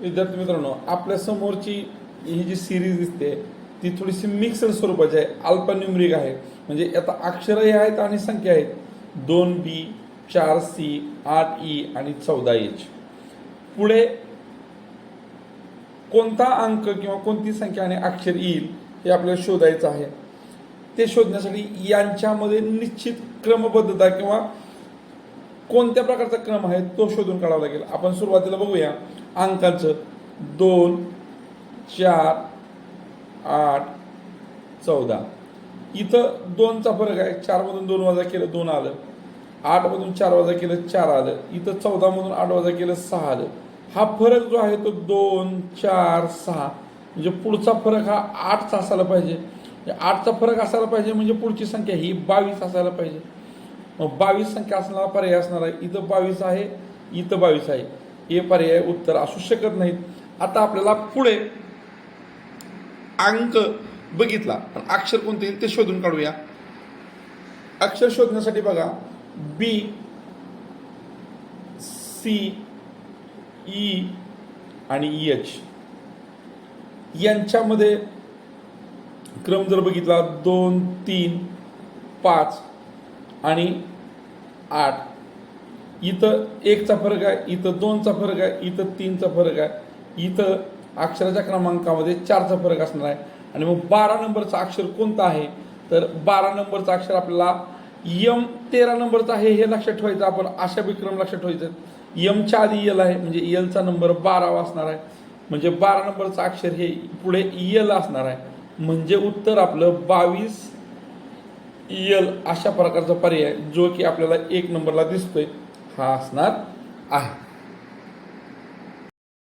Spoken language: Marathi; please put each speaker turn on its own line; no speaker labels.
विद्यार्थी मित्रांनो आपल्या समोरची ही जी सिरीज दिसते ती थोडीशी मिक्सड स्वरूपाची आहे. अल्पन्युमरिक आहे. म्हणजे आता अक्षरही आहेत आणि संख्या आहेत. दोन बी चार सी आठ ई आणि चौदा एच पुढे कोणता अंक किंवा कोणती संख्या आणि अक्षर येईल हे आपल्याला शोधायचं आहे. ते शोधण्यासाठी यांच्यामध्ये निश्चित क्रमबद्धता किंवा कोणत्या प्रकारचा क्रम आहे तो शोधून काढावा लागेल. आपण सुरुवातीला बघूया. अंकाचं दोन चार आठ चौदा. इथं दोनचा फरक आहे. चारमधून दोन वजा केलं दोन आलं. आठमधून चार वजा केलं चार आलं. इथं चौदामधून आठ वजा केलं सहा आलं. हा फरक जो आहे तो दोन चार सहा. म्हणजे पुढचा फरक हा आठचा असायला पाहिजे. म्हणजे आठचा फरक असायला पाहिजे म्हणजे पुढची संख्या ही बावीस असायला पाहिजे. मग बावीस संख्या असणारा पर्याय असणार आहे इथं बावीस आहे इथं बावीस आहे. हे पर्याय उत्तर असू शकत नाहीत. आता आपल्याला पुढे अंक बघितला. पण अक्षर कोणते येईल ते शोधून काढूया. अक्षर शोधण्यासाठी बघा. बी सी ई आणि एच यांच्यामध्ये क्रम जर बघितला दोन तीन पाच आणि आठ. इथं एकचा फरक आहे इथं दोनचा फरक आहे इथं तीनचा फरक आहे. इथं अक्षराच्या क्रमांकामध्ये चारचा फरक असणार आहे. आणि मग बारा नंबरचं अक्षर कोणतं आहे? तर बारा नंबरचं अक्षर आपल्याला यम तेरा नंबरचं आहे हे लक्षात ठेवायचं. आपण अशा विक्रम लक्षात ठेवायचं. यमच्या आधी यल आहे म्हणजे यलचा नंबर बारावा असणार आहे. म्हणजे बारा नंबरचं अक्षर हे पुढे यल असणार आहे. म्हणजे उत्तर आपलं बावीस यल अशा प्रकारचा पर्याय जो की आपल्याला एक नंबरला दिसतोय. हा असणार आहे.